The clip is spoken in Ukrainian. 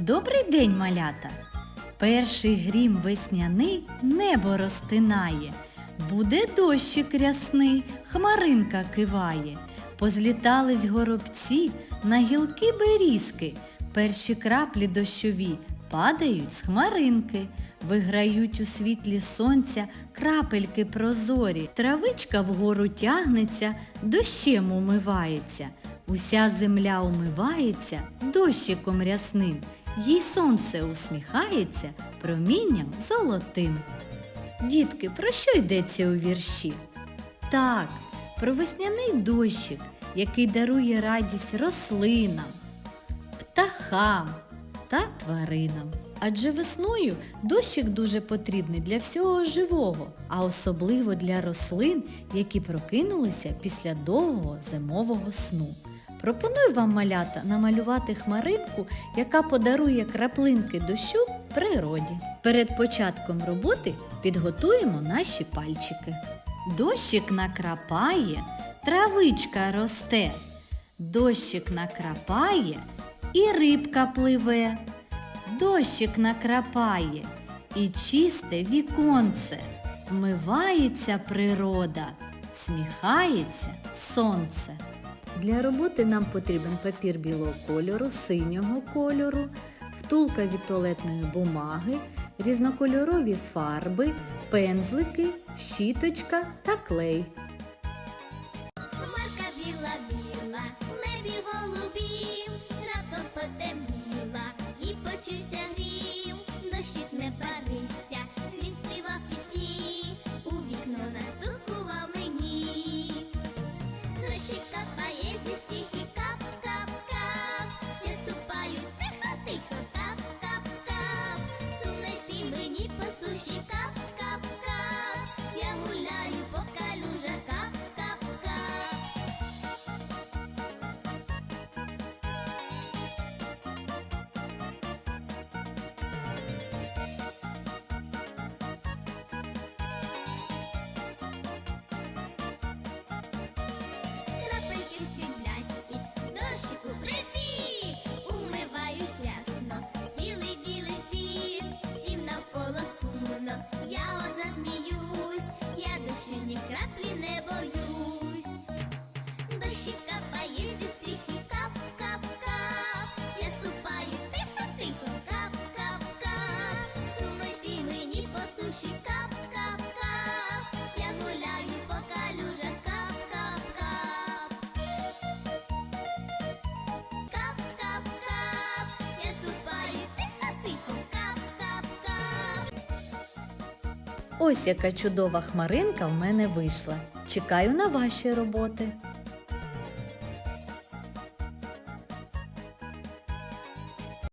Добрий день, малята! Перший грім весняний небо розтинає. Буде дощик рясний, хмаринка киває. Позлітались горобці на гілки берізки. Перші краплі дощові падають з хмаринки. Виграють у світлі сонця крапельки прозорі. Травичка вгору тягнеться, дощем умивається. Уся земля умивається дощиком рясним. Їй сонце усміхається промінням золотим. Дітки, про що йдеться у вірші? Так, про весняний дощик, який дарує радість рослинам, птахам та тваринам. Адже весною дощик дуже потрібний для всього живого, а особливо для рослин, які прокинулися після довгого зимового сну. Пропоную вам малята намалювати хмаринку, яка подарує краплинки дощу природі. Перед початком роботи підготуємо наші пальчики. Дощик накрапає, травичка росте. Дощик накрапає і рибка пливе. Дощик накрапає і чисте віконце. Вмивається природа, сміхається сонце. Для роботи нам потрібен папір білого кольору, синього кольору, втулка від туалетної бумаги, різнокольорові фарби, пензлики, щіточка та клей. Хмарка біла-біла, в небі голубів, раптом потемніла і почувся грім. Ось яка чудова хмаринка в мене вийшла. Чекаю на ваші роботи.